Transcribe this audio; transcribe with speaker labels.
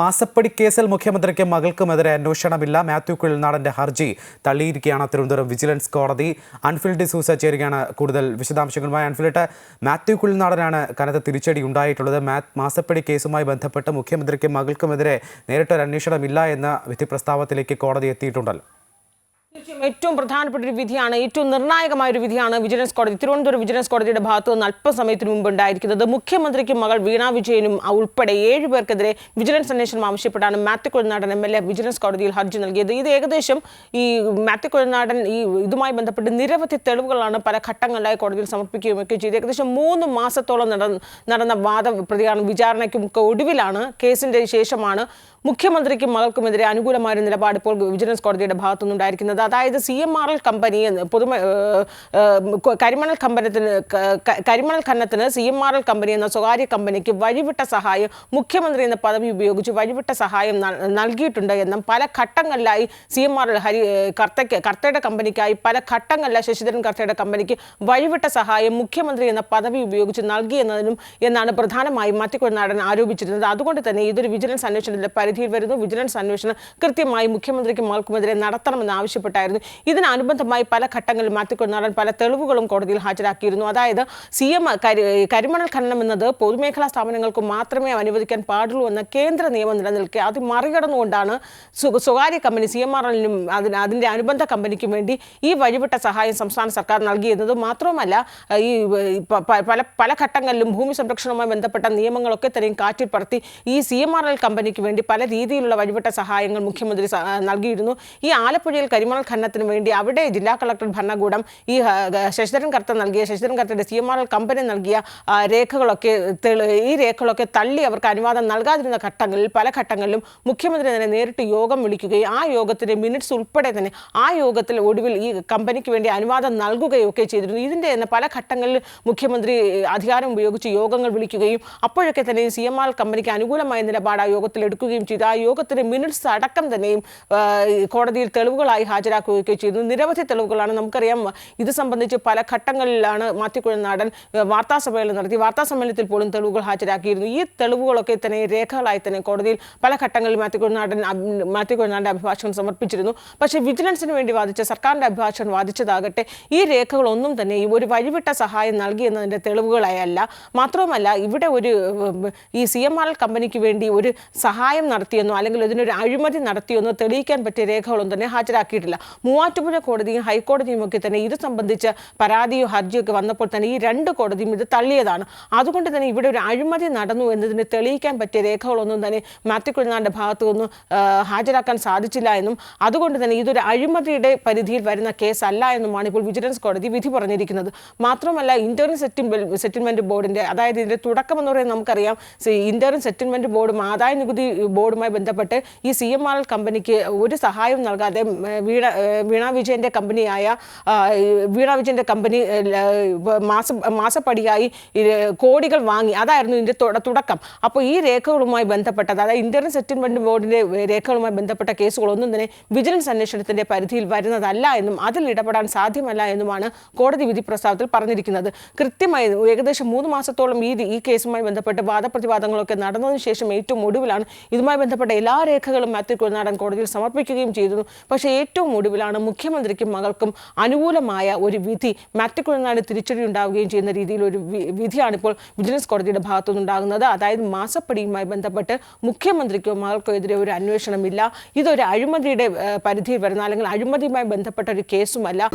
Speaker 1: മാസപ്പടി കേസിൽ മുഖ്യമന്ത്രിക്കും മകൾക്കുമെതിരെ അന്വേഷണമില്ല. മാത്യു കുഴൽനാടന്റെ ഹർജി തള്ളിയിരിക്കുകയാണ് തിരുവനന്തപുരം വിജിലൻസ് കോടതി. അൻഫിൽഡ് സൂസ ചേരുകയാണ് കൂടുതൽ വിശദാംശങ്ങളുമായി. അൺഫിൽഡ് മാത്യു കുഴൽനാടനാണ് കനത്ത തിരിച്ചടി ഉണ്ടായിട്ടുള്ളത്. മാസപ്പടി കേസുമായി ബന്ധപ്പെട്ട് മുഖ്യമന്ത്രിക്കും മകൾക്കുമെതിരെ നേരിട്ടൊരു അന്വേഷണമില്ല എന്ന വിധി പ്രസ്താവത്തിലേക്ക് കോടതി എത്തിയിട്ടുണ്ടല്ലോ.
Speaker 2: തീർച്ചയായും ഏറ്റവും പ്രധാനപ്പെട്ട ഒരു വിധിയാണ് ഏറ്റവും നിർണായകമായ ഒരു വിധിയാണ് വിജിലൻസ് കോടതി. തിരുവനന്തപുരം വിജിലൻസ് കോടതിയുടെ ഭാഗത്ത് നിന്ന് അല്പസമയത്തിന് മുമ്പ് ഉണ്ടായിരിക്കുന്നത് മുഖ്യമന്ത്രിക്കും മകൾ വീണ വിജയനും ഉൾപ്പെടെ ഏഴ് പേർക്കെതിരെ വിജിലൻസ് അന്വേഷണം ആവശ്യപ്പെട്ടാണ് Mathew Kuzhalnadan M L A vigilance കോടതിയിൽ ഹർജി നൽകിയത്. ഇത് ഏകദേശം ഈ മാത്യു കൊഴുനാടൻ ഈ ഇതുമായി ബന്ധപ്പെട്ട് നിരവധി തെളിവുകളാണ് പല ഘട്ടങ്ങളിലായി കോടതിയിൽ സമർപ്പിക്കുകയും ഒക്കെ ചെയ്ത് ഏകദേശം മൂന്ന് മാസത്തോളം നടന്ന വാദ പ്രതികാരം വിചാരണയ്ക്കും ഒക്കെ ഒടുവിലാണ് കേസിന്റെ ശേഷമാണ് മുഖ്യമന്ത്രിക്കും മകൾക്കുമെതിരെ അനുകൂലമായ നിലപാട് ഇപ്പോൾ വിജിലൻസ് കോടതിയുടെ ഭാഗത്തുനിന്നുണ്ടായിരിക്കുന്നത്. അതായത് C M R L company എന്ന് പൊതുമ കരിമണൽ കമ്പനത്തിന് കരിമണൽ ഖനനത്തിന് C M R L company എന്ന സ്വകാര്യ കമ്പനിക്ക് വഴിവിട്ട സഹായം മുഖ്യമന്ത്രി എന്ന പദവി ഉപയോഗിച്ച് വഴിവിട്ട സഹായം നൽ- നൽകിയിട്ടുണ്ട് എന്നും പല ഘട്ടങ്ങളിലായി C M R L Hari കർത്തയ്ക്ക് കർത്തയുടെ കമ്പനിക്കായി പല ഘട്ടങ്ങളിലായി ശശിധരൻ കർത്തയുടെ കമ്പനിക്ക് വഴിവിട്ട സഹായം മുഖ്യമന്ത്രി എന്ന പദവി ഉപയോഗിച്ച് നൽകി എന്നതിനും എന്നാണ് പ്രധാനമായും മത്തിക്കൊഴുനാടൻ ആരോപിച്ചിരുന്നത്. അതുകൊണ്ട് തന്നെ ഇതൊരു വിജിലൻസ് അന്വേഷണത്തിന്റെ പരിധിയിൽ വരുന്നു. വിജിലൻസ് അന്വേഷണം കൃത്യമായി മുഖ്യമന്ത്രിക്കും മാൾക്കുമെതിരെ നടത്തണമെന്ന് ആവശ്യപ്പെട്ടായിരുന്നു ഇതിനനുബന്ധമായി പല ഘട്ടങ്ങളിൽ മത്തിക്കൊഴുനാടൻ പല തെളിവുകളും കോടതിയിൽ ഹാജരാക്കിയിരുന്നു. അതായത് സി എം കരിമണൽ ഖനനം എന്നത് പൊതുമേഖലാ സ്ഥാപനങ്ങൾക്ക് മാത്രമേ അനുവദിക്കാൻ പാടുള്ളൂ എന്ന കേന്ദ്ര നിയമം നിലനിൽക്കെ അത് മറികടന്നുകൊണ്ടാണ് സ്വ- സ്വകാര്യ കമ്പനി സി എം ആർ എല്ലിനും അതിന് അതിന്റെ അനുബന്ധ കമ്പനിക്കും വേണ്ടി ഈ വഴിവിട്ട സഹായം സംസ്ഥാന സർക്കാർ നൽകിയിരുന്നത് മാത്രവുമല്ല ഈ പല പല ഘട്ടങ്ങളിലും ഭൂമി സംരക്ഷണവുമായി ബന്ധപ്പെട്ട നിയമങ്ങളൊക്കെ തന്നെയും കാറ്റിൽ പറത്തി ഈ സി എം ആർ എൽ കമ്പനിക്ക് വേണ്ടി പല രീതിയിലുള്ള വഴിവിട്ട സഹായങ്ങൾ മുഖ്യമന്ത്രി നൽകിയിരുന്നു. ഈ ആലപ്പുഴയിൽ കരിമണൽ ഖനനത്തിന് വേണ്ടി അവിടെ ജില്ലാ കളക്ടർ ഭരണകൂടം ഈ ശശിധരൻ കർത്ത നൽകിയ ശശിധരൻ കർത്തയുടെ സി എം ആർ കമ്പനി നൽകിയ രേഖകളൊക്കെ ഈ രേഖകളൊക്കെ തള്ളി അവർക്ക് അനുവാദം നൽകാതിരുന്ന ഘട്ടങ്ങളിൽ പല ഘട്ടങ്ങളിലും മുഖ്യമന്ത്രി തന്നെ നേരിട്ട് യോഗം വിളിക്കുകയും ആ യോഗത്തിന്റെ മിനിറ്റ്സ് ഉൾപ്പെടെ തന്നെ ആ യോഗത്തിൽ ഒടുവിൽ ഈ കമ്പനിക്ക് വേണ്ടി അനുവാദം നൽകുകയൊക്കെ ചെയ്തിരുന്നു. ഇതിന്റെ തന്നെ പല ഘട്ടങ്ങളിൽ മുഖ്യമന്ത്രി അധികാരം ഉപയോഗിച്ച് യോഗങ്ങൾ വിളിക്കുകയും അപ്പോഴൊക്കെ തന്നെ സി എം ആർ കമ്പനിക്ക് അനുകൂലമായ നിലപാട് ആ യോഗത്തിൽ എടുക്കുകയും ചെയ്തു. ആ യോഗത്തിന്റെ മിനിറ്റ്സ് അടക്കം തന്നെയും കോടതിയിൽ തെളിവുകളായി ഹാജരാക്കുകയൊക്കെ ചെയ്തു. നിരവധി തെളിവുകളാണ് നമുക്കറിയാം. ഇത് സംബന്ധിച്ച് പല ഘട്ടങ്ങളിലാണ് മാത്യുക്കുഴൽ നാടൻ വാർത്താ സമ്മേളനം നടത്തി. വാർത്താ സമ്മേളനത്തിൽ പോലും തെളിവുകൾ ഹാജരാക്കിയിരുന്നു. ഈ തെളിവുകളൊക്കെ തന്നെ രേഖകളായി തന്നെ കോടതിയിൽ പല ഘട്ടങ്ങളിൽ മാത്യുക്കുഴൽ നാടൻ മാത്യുക്കുഴൽ നാടന്റെ അഭിഭാഷകൻ സമർപ്പിച്ചിരുന്നു. പക്ഷേ വിജിലൻസിന് വേണ്ടി വാദിച്ച സർക്കാരിന്റെ അഭിഭാഷകൻ വാദിച്ചതാകട്ടെ ഈ രേഖകളൊന്നും തന്നെ ഒരു വഴിവിട്ട സഹായം നൽകി എന്നതിന്റെ തെളിവുകളായല്ല മാത്രവുമല്ല ഇവിടെ ഒരു ഈ സി എം ആർ കമ്പനിക്ക് വേണ്ടി ഒരു സഹായം നടത്തിയെന്നോ അല്ലെങ്കിൽ ഇതിനൊരു അഴിമതി നടത്തിയെന്നോ തെളിയിക്കാൻ പറ്റിയ രേഖകളൊന്നും തന്നെ ഹാജരാക്കിയിട്ടില്ല. മൂവാറ്റുപുഴ കോടതിയും ഹൈക്കോടതിയും ഒക്കെ തന്നെ ഇത് സംബന്ധിച്ച് പരാതിയോ ഹർജിയോ ഒക്കെ വന്നപ്പോൾ തന്നെ ഈ രണ്ട് കോടതിയും ഇത് തള്ളിയതാണ്. അതുകൊണ്ട് തന്നെ ഇവിടെ ഒരു അഴിമതി നടന്നു എന്നതിന് തെളിയിക്കാൻ പറ്റിയ രേഖകളൊന്നും തന്നെ മാത്യു കുഴിനാടിന്റെ ഭാഗത്തു നിന്നും ഹാജരാക്കാൻ സാധിച്ചില്ല എന്നും അതുകൊണ്ട് തന്നെ ഇതൊരു അഴിമതിയുടെ പരിധിയിൽ വരുന്ന കേസല്ല എന്നുമാണ് ഇപ്പോൾ വിജിലൻസ് കോടതി വിധി പറഞ്ഞിരിക്കുന്നത്. മാത്രമല്ല ഇന്റേണൽ സെറ്റിൽമെന്റ് ബോർഡിന്റെ അതായത് ഇതിന്റെ തുടക്കം എന്ന് പറയുന്നത് നമുക്കറിയാം ഇന്റേണൽ സെറ്റിൽമെന്റ് ബോർഡും ആദായ നികുതി ബോർഡുമായി ബന്ധപ്പെട്ട് ഈ സി എം ആർ എൽ കമ്പനിക്ക് ഒരു സഹായം നൽകാതെ വീട് വീണ വിജയന്റെ കമ്പനിയായ വീണ വിജയന്റെ കമ്പനി മാസ മാസപ്പടിയായി കോടികൾ വാങ്ങി. അതായിരുന്നു ഇതിന്റെ തുട- തുടക്കം. അപ്പോൾ ഈ രേഖകളുമായി ബന്ധപ്പെട്ടത് അതായത് ഇന്ത്യൻ സെറ്റിൽമെന്റ് ബോർഡിന്റെ രേഖകളുമായി ബന്ധപ്പെട്ട കേസുകളൊന്നും തന്നെ വിജിലൻസ് അന്വേഷണത്തിന്റെ പരിധിയിൽ വരുന്നതല്ല എന്നും അതിൽ ഇടപെടാൻ സാധ്യമല്ല എന്നുമാണ് കോടതി വിധി പ്രസ്താവത്തിൽ പറഞ്ഞിരിക്കുന്നത്. കൃത്യമായി ഏകദേശം മൂന്ന് മാസത്തോളം ഈ ഈ കേസുമായി ബന്ധപ്പെട്ട് വാദപ്രതിവാദങ്ങളൊക്കെ നടന്നതിന് ശേഷം ഏറ്റവും ഒടുവിലാണ് ഇതുമായി ബന്ധപ്പെട്ട എല്ലാ രേഖകളും മാത്യു കുഴനാടൻ കോടതിയിൽ സമർപ്പിക്കുകയും ചെയ്തിരുന്നു. പക്ഷേ ഏറ്റവും ഒടുവിലാണ് മുഖ്യമന്ത്രിക്കും മകൾക്കും അനുകൂലമായ ഒരു വിധി മാത്യു കുഴനാട് തിരിച്ചടി ഉണ്ടാവുകയും ചെയ്യുന്ന രീതിയിൽ ഒരു വിധിയാണ് ഇപ്പോൾ വിജിലൻസ് കോടതിയുടെ ഭാഗത്തുനിന്നുണ്ടാകുന്നത്. അതായത് മാസപ്പടിയുമായി ബന്ധപ്പെട്ട് മുഖ്യമന്ത്രിക്കോ മകൾക്കോ എതിരെ ഒരു അന്വേഷണമില്ല. ഇതൊരു അഴിമതിയുടെ പരിധിയിൽ വരുന്ന അല്ലെങ്കിൽ അഴിമതിയുമായി ബന്ധപ്പെട്ട ഒരു കേസുമല്ല.